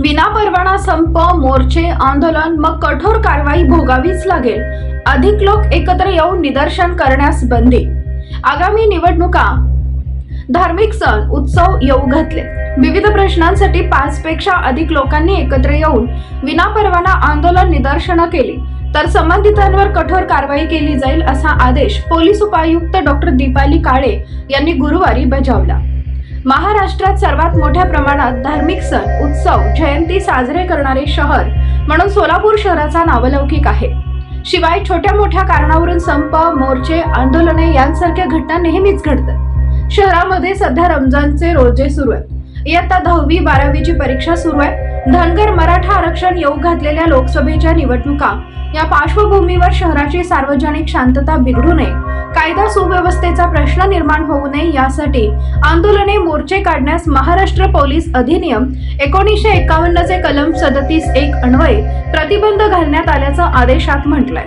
विनापरवाना संप मोर्चे आंदोलन मग कठोर कारवाई भोगावीच लागेल. अधिक लोक एकत्र येऊन निदर्शन करण्यास बंदी. आगामी निवडणुका. धार्मिक सण उत्सव येऊ घातले. विविध प्रश्नांसाठी पाच पेक्षा अधिक लोकांनी एकत्र येऊन विनापरवाना आंदोलन निदर्शनं केली. तर संबंधितांवर कठोर कारवाई केली जाईल असा आदेश पोलीस उपायुक्त डॉक्टर दीपाली काळे यांनी गुरुवारी बजावला. महाराष्ट्रात सर्वात मोठ्या प्रमाणात धार्मिक सण उत्सव जयंती साजरे करणारे शहर म्हणून सोलापूर शहराचा नावलौकिक आहे. शिवाय छोट्या मोठ्या कारणावरून संप मोर्चे आंदोलने यांसारख्या घटना नेहमीच घडतात. शहरामध्ये सध्या रमजानचे रोजे सुरू आहेत. इयत्ता दहावी बारावीची परीक्षा सुरू आहे. धनगर मराठा आरक्षण येऊ घातलेल्या लोकसभेच्या निवडणुका या पार्श्वभूमीवर शहराची सार्वजनिक शांतता बिघडू नये कायदा सुव्यवस्थेचा प्रश्न निर्माण होऊ नये यासाठी आंदोलने मोर्चे काढण्यास महाराष्ट्र पोलीस अधिनियम एकोणीसशे एकावन्नचे कलम सदतीस एक अन्वये प्रतिबंध घालण्यात आल्याचं आदेशात म्हटलंय.